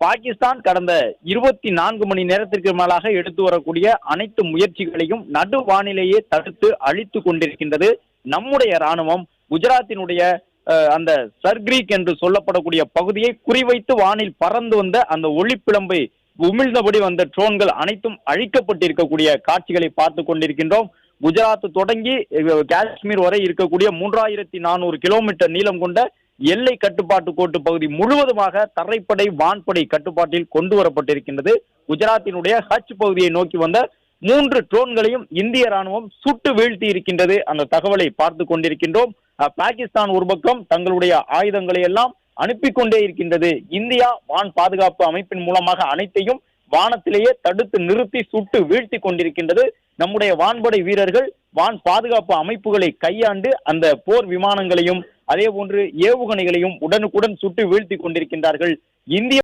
பாகிஸ்தான் கடந்த இருபத்தி நான்கு மணி நேரத்திற்கு மேலாக எடுத்து வரக்கூடிய அனைத்து முயற்சிகளையும் நடு வானிலேயே தடுத்து அழித்து கொண்டிருக்கின்றது நம்முடைய ராணுவம் குஜராத்தினுடைய அந்த சர்கிரீக் என்று சொல்லப்படக்கூடிய பகுதியை குறிவைத்து வானில் பறந்து வந்த அந்த ஒளிப்பிளம்பை உமிழ்ந்தபடி வந்த ட்ரோன்கள் அனைத்தும் அழிக்கப்பட்டிருக்கக்கூடிய காட்சிகளை பார்த்து கொண்டிருக்கின்றோம். குஜராத் தொடங்கி காஷ்மீர் வரை இருக்கக்கூடிய மூன்றாயிரத்தி நானூறு கிலோமீட்டர் நீளம் கொண்ட எல்லை கட்டுப்பாட்டு கோட்டு பகுதி முழுவதுமாக தரைப்படை வான்படை கட்டுப்பாட்டில் கொண்டு வரப்பட்டிருக்கின்றது குஜராத்தினுடைய ஹஜ் பகுதியை நோக்கி வந்த மூன்று ட்ரோன்களையும் இந்திய ராணுவம் சுட்டு வீழ்த்தி இருக்கின்றது. அந்த தகவலை பார்த்து கொண்டிருக்கின்றோம். பாகிஸ்தான் ஒரு பக்கம் தங்களுடைய ஆயுதங்களை எல்லாம் அனுப்பி கொண்டே இருக்கின்றது. இந்தியா வான் பாதுகாப்பு அமைப்பின் மூலமாக அனைத்தையும் வானத்திலேயே தடுத்து நிறுத்தி சுட்டு வீழ்த்தி கொண்டிருக்கின்றது. நம்முடைய வான்படை வீரர்கள் வான் பாதுகாப்பு அமைப்புகளை கையாண்டு அந்த போர் விமானங்களையும் அதே போன்று ஏவுகணைகளையும் உடனுக்குடன் சுட்டு வீழ்த்தி கொண்டிருக்கின்றார்கள். இந்திய